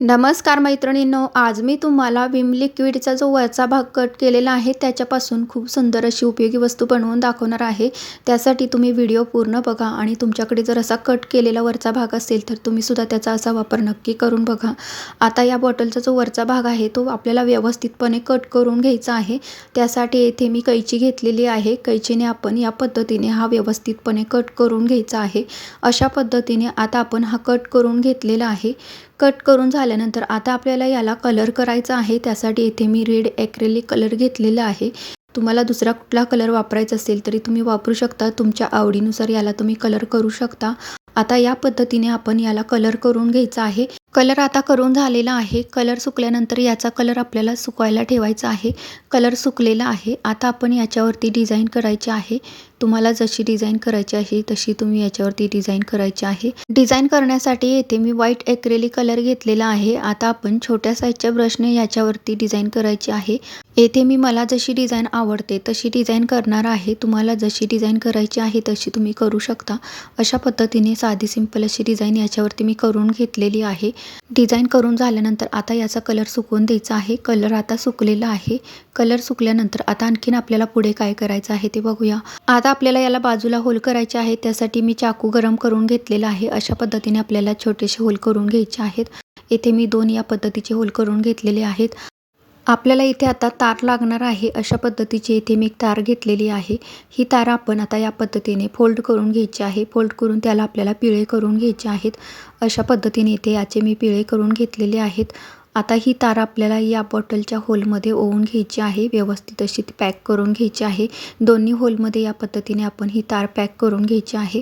नमस्कार मैत्रिणींनो आज मी तुम्हाला विम लिक्विडचा जो वरचा भाग कट केलेला आहे त्याच्यापासून खूप सुंदर अशी उपयोगी वस्तू बनवून दाखवणार आहे. त्यासाठी तुम्ही व्हिडिओ पूर्ण बघा आणि तुमच्याकडे जर असा कट केलेला वरचा भाग असेल तर तुम्ही सुद्धा त्याचा असा वापर नक्की करून बघा. आता या बॉटलचा जो वरचा भाग आहे तो आपल्याला व्यवस्थितपणे कट करून घ्यायचा आहे. त्यासाठी येथे मी कैची घेतलेली आहे. कैचीने आपण या पद्धतीने हा व्यवस्थितपणे कट करून घ्यायचा आहे. अशा पद्धतीने आता आपण हा कट करून घेतलेला आहे. कट करून झाल्यानंतर आता आपल्याला याला कलर करायचा आहे. त्यासाठी इथे मी रेड ॲक्रेलिक कलर घेतलेला आहे. तुम्हाला दुसरा कुठला कलर वापरायचा असेल तरी तुम्ही वापरू शकता. तुमच्या आवडीनुसार याला तुम्ही कलर करू शकता. आता या पद्धतीने आपण याला कलर करून घ्यायचा आहे. कलर आता करून झालेला आहे. कलर सुकल्यानंतर याचा कलर आपल्याला सुकायला ठेवायचा आहे. कलर सुकलेला आहे. आता आपण याच्यावरती डिझाईन करायची आहे. तुम्हाला जशी डिझाईन करायची आहे तशी तुम्ही याच्यावरती डिझाईन करायची आहे. डिझाईन करण्यासाठी येथे मी व्हाईट एक्रेली कलर घेतलेला आहे. आता आपण छोट्या साईजच्या ब्रशने याच्यावरती डिझाईन करायची आहे. येथे मी मला जशी डिझाईन आवडते तशी डिझाईन करणार आहे. तुम्हाला जशी डिझाईन करायची आहे तशी तुम्ही करू शकता. अशा पद्धतीने साधी सिंपल अशी डिझाईन याच्यावरती मी करून घेतलेली आहे. डिझाईन करून झाल्यानंतर आता याचा कलर सुकवून द्यायचा आहे. कलर आता सुकलेला आहे. कलर सुकल्यानंतर आता आणखीन आपल्याला पुढे काय करायचं आहे ते बघूया. आता आपल्याला याला बाजूला होल करायचे आहे. त्यासाठी मी चाकू गरम करून घेतलेला आहे. अशा पद्धतीने आपल्याला छोटेसे होल करून घ्यायचे आहेत. येथे मी दोन या पद्धतीचे होल करून घेतलेले आहेत. आपल्याला इथे आता तार लागणार आहे अशा पद्धतीची इथे मी एक तार घेतलेली आहे. ही तार आपण आता या पद्धतीने फोल्ड करून घ्यायची आहे. फोल्ड करून त्याला आपल्याला पिळे करून घ्यायचे आहेत. अशा पद्धतीने इथे याचे मी पिळे करून घेतलेले आहेत. आता ही तार आपल्याला या बॉटलच्या होलमध्ये ओवून घ्यायची आहे. व्यवस्थित अशी ती पॅक करून घ्यायची आहे. दोन्ही होलमध्ये या पद्धतीने आपण ही तार पॅक करून घ्यायची आहे.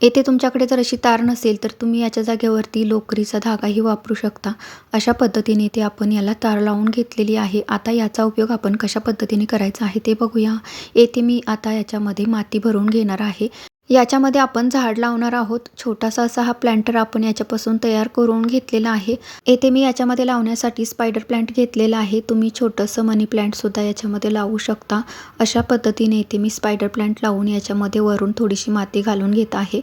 येथे तुमच्याकडे जर अशी तार नसेल तर तुम्ही याच्या जागेवरती लोकरीचा धागाही वापरू शकता. अशा पद्धतीने इथे आपण याला तार लावून घेतलेली आहे. आता याचा उपयोग आपण कशा पद्धतीने करायचा आहे ते बघूया. येथे मी आता याच्यामध्ये माती भरून घेणार आहे. याच्यामध्ये आपण झाड लावणार आहोत. छोटासा असा हा प्लॅन्टर आपण याच्यापासून तयार करून घेतलेला आहे. येथे मी याच्यामध्ये लावण्यासाठी स्पायडर प्लांट घेतलेला आहे. तुम्ही छोटंसं मनी प्लांटसुद्धा याच्यामध्ये लावू शकता. अशा पद्धतीने इथे मी स्पायडर प्लांट लावून याच्यामध्ये वरून थोडीशी माती घालून घेत आहे.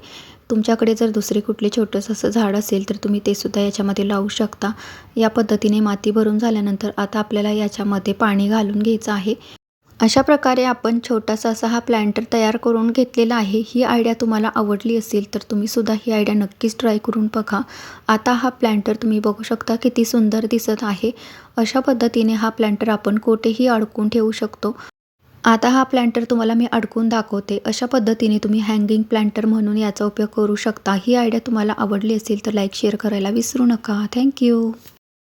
तुमच्याकडे जर दुसरे कुठले छोटंसं असं झाड असेल तर तुम्ही ते सुद्धा याच्यामध्ये लावू शकता. या पद्धतीने माती भरून झाल्यानंतर आता आपल्याला याच्यामध्ये पाणी घालून घ्यायचं आहे. अशा प्रकारे आपण छोटासा असा हा प्लॅन्टर तयार करून घेतलेला आहे. ही आयडिया तुम्हाला आवडली असेल तर तुम्ही सुद्धा ही आयडिया नक्कीच ट्राय करून बघा. आता हा प्लॅन्टर तुम्ही बघू शकता किती सुंदर दिसत आहे. अशा पद्धतीने हा प्लॅन्टर आपण कोठेही अडकून ठेवू शकतो. आता हा प्लॅन्टर तुम्हाला मी अडकून दाखवते. अशा पद्धतीने तुम्ही हँगिंग प्लॅन्टर म्हणून याचा उपयोग करू शकता. ही आयडिया तुम्हाला आवडली असेल तर लाईक शेअर करायला विसरू नका. थँक्यू